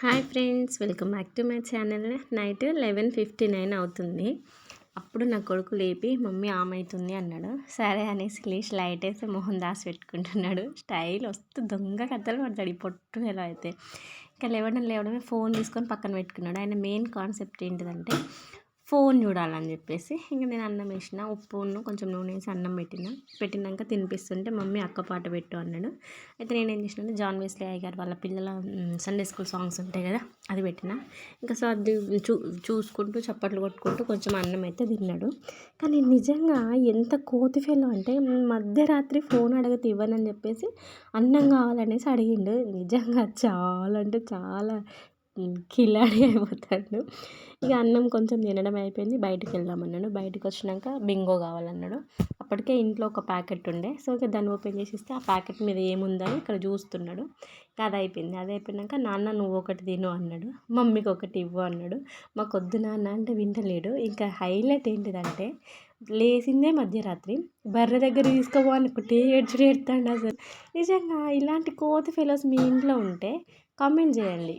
Hi friends welcome back to my channel. Night eleven fifty nine అవుతుంది. అప్పుడు నా కొడుకు లేపి మమ్మీ ఆమె అవుతుంది అన్నాడు. సరే అనేసి లేచి లైట్ వేసి మోహన్ దాస్ పెట్టుకుంటున్నాడు. స్టైల్ వస్తూ దొంగ కథలు పడతాడు ఈ పొట్టు ఎలా అయితే. ఇంకా లేవడం లేవడమే ఫోన్ తీసుకొని పక్కన పెట్టుకున్నాడు. ఆయన మెయిన్ కాన్సెప్ట్ ఏంటిదంటే ఫోన్ చూడాలని చెప్పేసి ఇంకా నేను అన్నం వేసిన ఉప్పును కొంచెం నూనె వేసి అన్నం పెట్టిన. పెట్టినాక తినిపిస్తుంటే మమ్మీ అక్క పాట పెట్టు అన్నాడు. అయితే నేను ఏం చేసిన జాన్ వెస్లీ అయ్య గారు వాళ్ళ పిల్లల సండే స్కూల్ సాంగ్స్ ఉంటాయి కదా అది పెట్టిన. ఇంకా సో అది చూ చూసుకుంటూ చప్పట్లు కొట్టుకుంటూ కొంచెం అన్నం అయితే తిన్నాడు. కానీ నిజంగా ఎంత కోతి ఫెలో అంటే మధ్యరాత్రి ఫోన్ అడగతి ఇవ్వనని చెప్పేసి అన్నం కావాలనేసి అడిగిండు. నిజంగా చాలా అంటే చాలా కిలాడి అయిపోతాడు. ఇక అన్నం కొంచెం తినడం అయిపోయింది. బయటికి వెళ్దామన్నాడు. బయటకు వచ్చినాక బింగో కావాలన్నాడు. అప్పటికే ఇంట్లో ఒక ప్యాకెట్ ఉండే. సో ఇక దాన్ని ఓపెన్ చేసి ఇస్తే ఆ ప్యాకెట్ మీద ఏముందని ఇక్కడ చూస్తున్నాడు. అది అయిపోయింది. అది అయిపోయినాక నాన్న నువ్వు ఒకటి తిను అన్నాడు. మమ్మీకి ఒకటి ఇవ్వు అన్నాడు. మాకు వద్దు నాన్న అంటే వింటలేడు. ఇంకా హైలైట్ ఏంటిదంటే లేచిందే మధ్యరాత్రి. బర్రె దగ్గర తీసుకోపో అనుకుంటే ఏడ్చుడు ఏడుతాడు అసలు. నిజంగా ఇలాంటి కోతి ఫెలోస్ మీ ఇంట్లో ఉంటే కామెంట్ చేయండి.